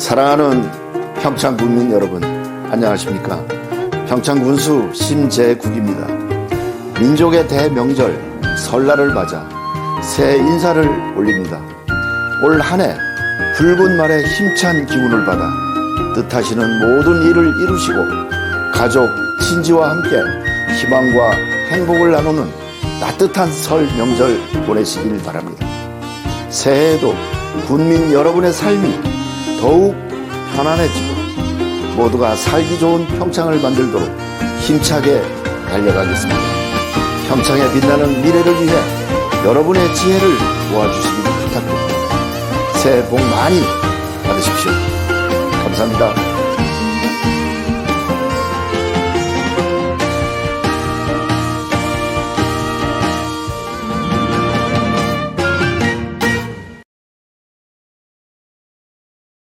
사랑하는 평창 국민 여러분, 안녕하십니까? 평창 군수 심재국입니다. 민족의 대명절 설날을 맞아 새해 인사를 올립니다. 올 한 해 붉은 말에 힘찬 기운을 받아 뜻하시는 모든 일을 이루시고 가족, 친지와 함께 희망과 행복을 나누는 따뜻한 설 명절 보내시길 바랍니다. 새해에도 군민 여러분의 삶이 더욱 편안해지고 모두가 살기 좋은 평창을 만들도록 힘차게 달려가겠습니다. 평창에 빛나는 미래를 위해 여러분의 지혜를 모아주시기 부탁드립니다. 새해 복 많이 받으십시오. 감사합니다.